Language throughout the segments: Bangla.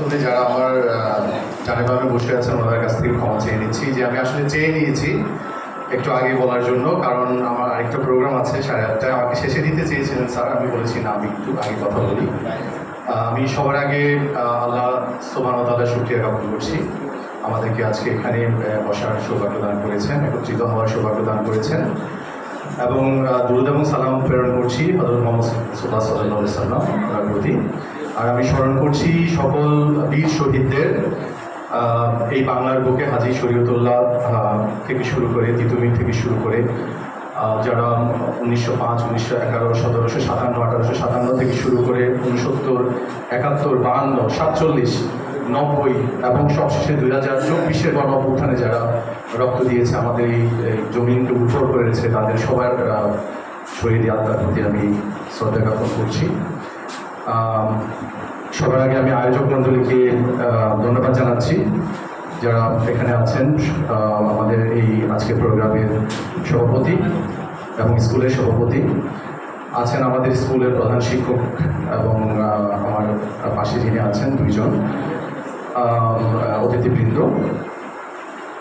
প্রথমে যারা আমার জানেভাবে বসে আছেন, ওনাদের কাছ থেকে ক্ষমা চেয়ে নিচ্ছি। যে আমি আসলে চেয়ে নিয়েছি একটু আগে বলার জন্য, কারণ আমার আরেকটা প্রোগ্রাম আছে, সাড়ে আটটায়। আমাকে শেষে দিতে চেয়েছিলেন স্যার, আমি বলেছি, না, আমি একটু আগে কথা বলি। আমি সবার আগে আল্লাহ সোবান তাল্লাহ শুক্রিয়া জ্ঞাপন করছি। আমাদেরকে আজকে এখানে বসার সৌভাগ্য দান করেছেন, একত্রিত হওয়ার সৌভাগ্য দান করেছেন। এবং দুরুদ এবং সালাম প্রেরণ করছি হজরত মোহাম্মদ সুল্লাহ সাল্লাহ সাল্লাম প্রতি। আর আমি স্মরণ করছি সকল বীর শহীদদের এই বাংলার বুকে হাজি শরীয়তুল্লাহ থেকে শুরু করে তিতুমির থেকে শুরু করে যারা উনিশশো পাঁচ, উনিশশো এগারো, সতেরোশো সাতান্ন, আঠারোশো সাতান্ন থেকে শুরু করে উনসত্তর, একাত্তর, বাহান্ন, সাতচল্লিশ, নব্বই এবং সবশেষে দুই হাজার চব্বিশের গণ অভ্যুত্থানে যারা রক্ত দিয়েছে, আমাদের এই জমিনকে উর্বর করেছে, তাদের সবার শহীদ আত্মার প্রতি আমি শ্রদ্ধা জ্ঞাপন করছি। সবার আগে আমি আয়োজক মণ্ডলীকে আহ, ধন্যবাদ জানাচ্ছি যারা এখানে আছেন আমাদের এই আজকের প্রোগ্রামের সভাপতি এবং স্কুলের সভাপতি। আছেন আমাদের স্কুলের প্রধান শিক্ষক এবং আমার পাশে যিনি আছেন দুইজন অতিথিবৃন্দ।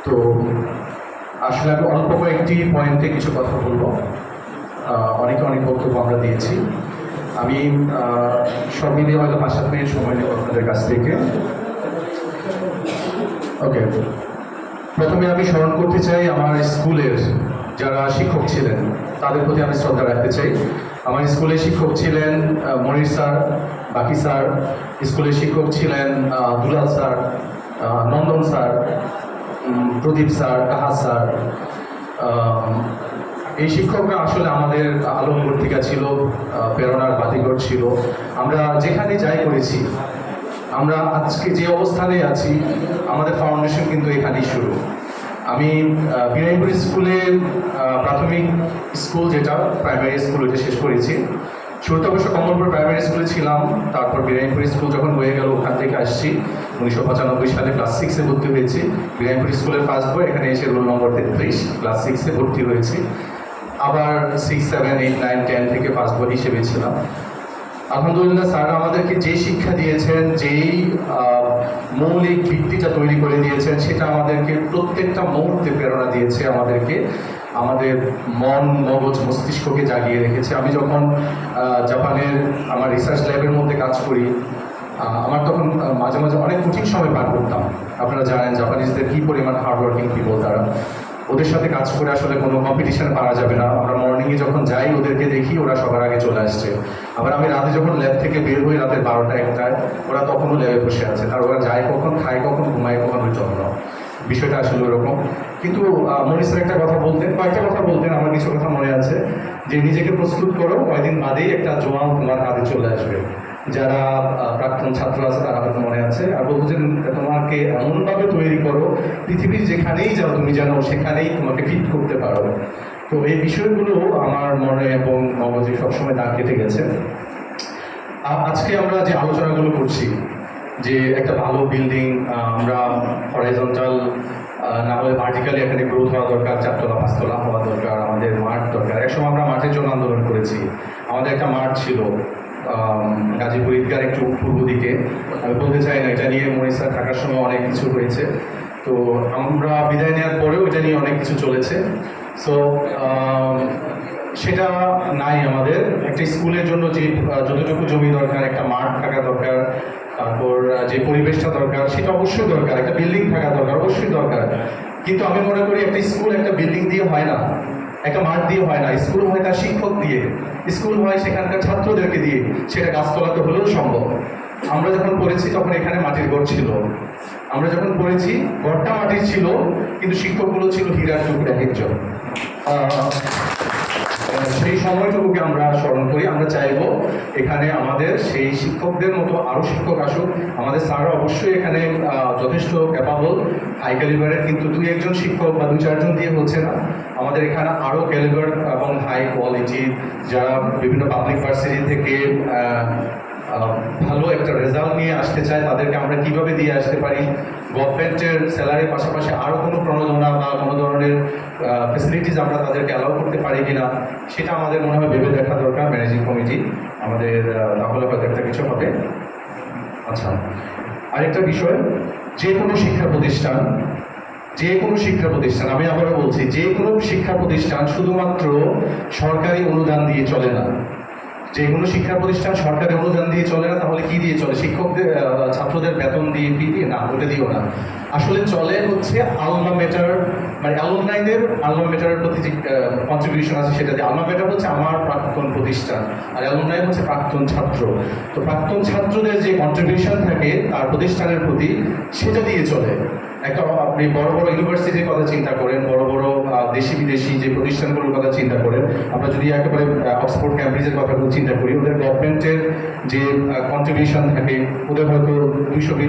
তো আসলে আমি অল্প কয়েকটি পয়েন্টে কিছু কথা বলব। অনেকে অনেক বক্তব্য আমরা দিয়েছি। আমি সব মিলিয়ে হয়তো পাঁচ সাত মিনিট সময় নেব আপনাদের কাছ থেকে। ওকে প্রথমে আমি স্মরণ করতে চাই আমার স্কুলের যারা শিক্ষক ছিলেন, তাদের প্রতি আমি শ্রদ্ধা রাখতে চাই। আমার স্কুলে শিক্ষক ছিলেন মনির স্যার, বাকি স্যার। স্কুলের শিক্ষক ছিলেন Dulal sir Nandan sir Pradip sir কাহাজ sir এই শিক্ষকরা আসলে আমাদের আলমবর্তিকা ছিল প্রেরণার বাতিঘর ছিল। আমরা যেখানে যাই করেছি আমরা আজকে যে অবস্থানে আছি আমাদের ফাউন্ডেশন কিন্তু এখানেই শুরু। আমি আহ, বিরাইপুর স্কুলে প্রাথমিক স্কুল যেটা প্রাইমারি স্কুল ওইটা শেষ করেছি। শুরুতে অবশ্য কমলপুর প্রাইমারি স্কুলে ছিলাম তারপর বিরাইপুর স্কুল যখন হয়ে গেল ওখান থেকে আসছি। উনিশশো পঁচানব্বই সালে ক্লাস সিক্সে ভর্তি হয়েছি। বিরাইপুর স্কুলের ফার্স্ট বই এখানে এসে রোল নম্বর তেত্রিশ ক্লাস সিক্সে ভর্তি হয়েছি। আবার six seven eight nine ten থেকে বই হিসেবে ছিলাম। আলহামদুলিল্লাহ স্যার আমাদেরকে যে শিক্ষা দিয়েছেন, যেই মৌলিক ভিত্তিটা তৈরি করে দিয়েছেন, সেটা আমাদেরকে প্রত্যেকটা মুহূর্তে প্রেরণা দিয়েছে, আমাদেরকে, আমাদের মন, মগজ, মস্তিষ্ককে জাগিয়ে রেখেছে। আমি যখন জাপানের আমার রিসার্চ ল্যাবের মধ্যে কাজ করি আমার তখন মাঝে মাঝে অনেক কঠিন সময় পার করতাম। আপনারা জানেন জাপানিজদের কী পরিমাণ হার্ডওয়ার্কিং পিপল তারা। ওদের সাথে কাজ করে আসলে কোনো কম্পিটিশন পারা যাবে না। আমরা মর্নিংয়ে যখন যাই, ওদেরকে দেখি ওরা সবার আগে চলে আসছে। আবার আমি রাতে যখন ল্যাব থেকে বের হই রাতের বারোটা একটায়, ওরা তখনও ল্যাবে বসে আছে। আর ওরা যায় কখন, খায় কখন, ঘুমায় কখন জন্য। বিষয়টা আসলে ওরকম। কিন্তু স্যার একটা কথা বলতেন, কয়েকটা কথা বলতেন, আমার কিছু কথা মনে আছে যে, নিজেকে প্রস্তুত করো কয়েকদিন বাদেই একটা জোয়ান তোমার কাঁধে চলে আসবে। যারা প্রাক্তন ছাত্র আছে, তারা হয়তো মনে আছে। আর বলব যে, তোমাকে এমনভাবে তৈরি করো, পৃথিবীর যেখানেই যাও তুমি যেন সেখানেই তোমাকে ফিট করতে পারো। তো এই বিষয়গুলো আমার মনে এবং মগজে সবসময় দাগ কেটে গেছে। আজকে আমরা যে আলোচনাগুলো করছি, যে একটা ভালো বিল্ডিং আমরা হরাইজন্টাল না হলে ভার্টিক্যালি এখানে গ্রোথ হওয়া দরকার, চারতলা, পাঁচতলা হওয়া দরকার, আমাদের মাঠ দরকার। একসময় আমরা মাঠের জন্য আন্দোলন করেছি। আমাদের একটা মাঠ ছিল। গাজীপুর ঈদগার একটু পূর্ব দিকে। আমি বলতে চাই না, এটা নিয়ে মনিসা থাকার সময় অনেক কিছু হয়েছে। তো আমরা বিদায় নেওয়ার পরেও এটা নিয়ে অনেক কিছু চলেছে। সো সেটা নাই আমাদের। একটা স্কুলের জন্য যে যতটুকু জমি দরকার, একটা মাঠ থাকা দরকার, তারপর যে পরিবেশটা দরকার, সেটা অবশ্যই দরকার। একটা বিল্ডিং থাকা দরকার, অবশ্যই দরকার। কিন্তু আমি মনে করি একটা স্কুল একটা বিল্ডিং দিয়ে হয় না। একটা মাঠ দিয়ে হয় না স্কুল হয় তার শিক্ষক দিয়ে। স্কুল হয় সেখানকার ছাত্রদেরকে দিয়ে সেটা গাছতলাতে হলেও সম্ভব। আমরা যখন পড়েছি তখন এখানে মাটির ঘর ছিল। আমরা যখন পড়েছি ঘরটা মাটির ছিল কিন্তু শিক্ষকগুলো ছিল হীরার টুকরা একজন আহ, সেই সময়টুকুকে আমরা স্মরণ করি। আমরা চাইব এখানে আমাদের সেই শিক্ষকদের মতো আরও শিক্ষক আসুক। আমাদের স্যাররা অবশ্যই এখানে যথেষ্ট ক্যাপাবল হাই ক্যালিবারের কিন্তু দুই একজন শিক্ষক বা দু চারজন দিয়ে হচ্ছে না। আমাদের এখানে আরও ক্যালিবার এবং হাই কোয়ালিটি যারা বিভিন্ন পাবলিক ভার্সিটি থেকে ভালো একটা রেজাল্ট নিয়ে আসতে চায়, তাদেরকে আমরা কীভাবে দিয়ে আসতে পারি? গভর্নমেন্টের স্যালারির পাশাপাশি আরও কোনো প্রণোদনা বা কোনো ধরনের ফেসিলিটিস আমরা তাদেরকে অ্যালাউ করতে পারি কিনা, সেটা আমাদের মনে হয় ভেবে দেখা দরকার। ম্যানেজিং কমিটি আমাদের তাহলে হয়তো একটা কিছু হবে। আচ্ছা আরেকটা বিষয় যে কোনো শিক্ষা প্রতিষ্ঠান যে কোনো শিক্ষা প্রতিষ্ঠান, আমি আবারও বলছি যে কোনো শিক্ষা প্রতিষ্ঠান শুধুমাত্র সরকারি অনুদান দিয়ে চলে না। যে কোনো শিক্ষা প্রতিষ্ঠান সরকারি অনুদান দিয়ে চলে না, তাহলে কি দিয়ে চলে? শিক্ষকদের ছাত্রদের বেতন দিয়ে ফি দিয়ে? না, ওটা দিও না। আসলে চলে হচ্ছে আলমা মেটার মানে অ্যালুমনাইদের আলমা মেটারের প্রতি যে কন্ট্রিবিউশন আছে সেটা দিয়ে। আলমা মেটার হচ্ছে আমার প্রাক্তন প্রতিষ্ঠান, আর অ্যালুমনাই হচ্ছে প্রাক্তন ছাত্র। তো প্রাক্তন ছাত্রদের যে কন্ট্রিবিউশন থাকে তার প্রতিষ্ঠানের প্রতি সেটা দিয়ে চলে। একটা, আপনি বড় বড় ইউনিভার্সিটির কথা চিন্তা করেন, বড় বড় দেশি বিদেশি যে প্রতিষ্ঠানগুলোর কথা চিন্তা করেন, আমরা যদি একেবারে অক্সফোর্ড ক্যামব্রিজের কথা চিন্তা করি, ওদের গভর্নমেন্টের যে কন্ট্রিবিউশন থাকে, ওদের হয়তো দুইশো বিলিয়ন